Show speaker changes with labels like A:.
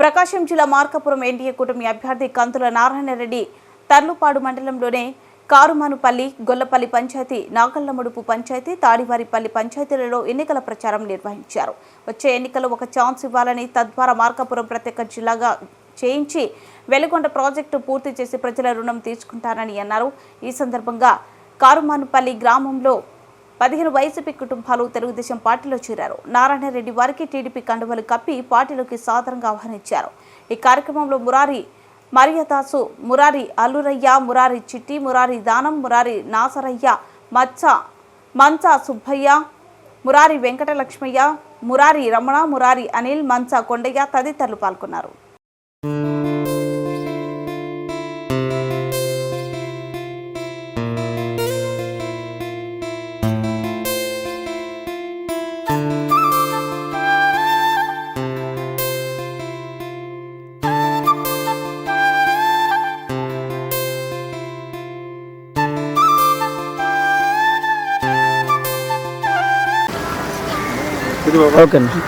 A: ప్రకాశం జిల్లా మార్కాపురం ఎన్డీఏ కూటమి అభ్యర్థి కంతుల నారాయణరెడ్డి తర్లుపాడు మండలంలోనే కారుమానుపల్లి గొల్లపల్లి పంచాయతీ నాగళ్ళముడుపు పంచాయతీ తాడివారిపల్లి పంచాయతీలలో ఎన్నికల ప్రచారం నిర్వహించారు. వచ్చే ఎన్నికలు ఒక ఛాన్స్ ఇవ్వాలని తద్వారా మార్కాపురం ప్రత్యేక జిల్లాగా చేయించి వెలుగొండ ప్రాజెక్టు పూర్తి చేసి ప్రజల రుణం తీర్చుకుంటారని అన్నారు. ఈ సందర్భంగా కారుమానుపల్లి గ్రామంలో పదిహేను వైసీపీ కుటుంబాలు తెలుగుదేశం పార్టీలో చేరారు. నారాయణరెడ్డి వారికి టీడీపీ కండువలు కప్పి పార్టీలోకి సాధారణంగా ఆహ్వానించారు. ఈ కార్యక్రమంలో మురారి మరియదాసు మురారి అల్లురయ్య మురారి చిట్టి మురారి దానం మురారి నాసరయ్య మచ్చ మంచ సుబ్బయ్య మురారి వెంకటలక్ష్మయ్య మురారి రమణ మురారి అనిల్ మంచ కొండయ్య తదితరులు పాల్గొన్నారు.
B: ఓకే
C: నాకు